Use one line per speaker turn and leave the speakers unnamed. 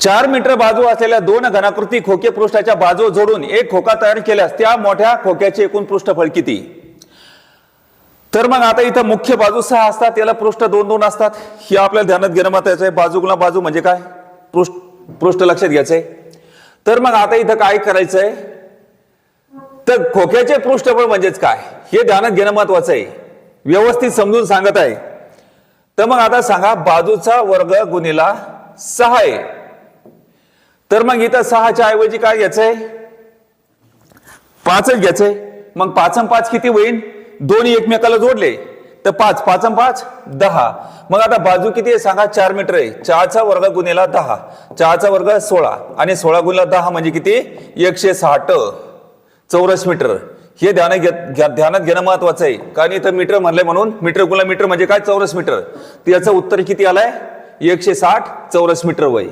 चार मीटर बाजू असलेल्या दोन घनाकृती खोके पृष्ठाच्या बाजू जोडून एक खोका तयार केल्यास त्या मोठ्या खोक्याचे एकूण पृष्ठफळ किती तर मग आता इथं मुख्य बाजू सहा असतात याला पृष्ठ दोन दोन असतात. हे आपल्याला ध्यानात घेणं महत्वाचं आहे. बाजूला बाजू म्हणजे काय? पृष्ठ पृष्ठ लक्षात घ्यायचंय. तर मग आता इथं काय करायचंय? तर खोक्याचे पृष्ठफळ म्हणजेच काय? हे ध्यानात घेणं महत्वाचं आहे. व्यवस्थित समजून सांगत आहे. तर मग आता सांगा बाजूचा वर्ग गुन्हेला सहा आहे. तर मग इथं सहाच्या ऐवजी काय घ्यायचंय? पाचच घ्यायचंय. मग पाचम पाच किती होईल दोन्ही एकमेकाला जोडले. तर पाच पाचम पाच दहा. मग आता बाजू किती आहे सांगा? चार मीटर आहे. चहाचा वर्ग गुन्हेला दहा. चहाचा वर्ग सोळा. आणि सोळा गुन्हेला दहा म्हणजे किती? एकशे साठ. चौरस मीटर. हे ध्यान घेत घ्या- ध्यानात घेणं महत्वाचं आहे. कारण इथं मीटर म्हणलंय म्हणून मीटर गुणला मीटर म्हणजे काय? चौरस मीटर. तर याचं उत्तर किती आलंय? एकशे साठ चौरस मीटर वय.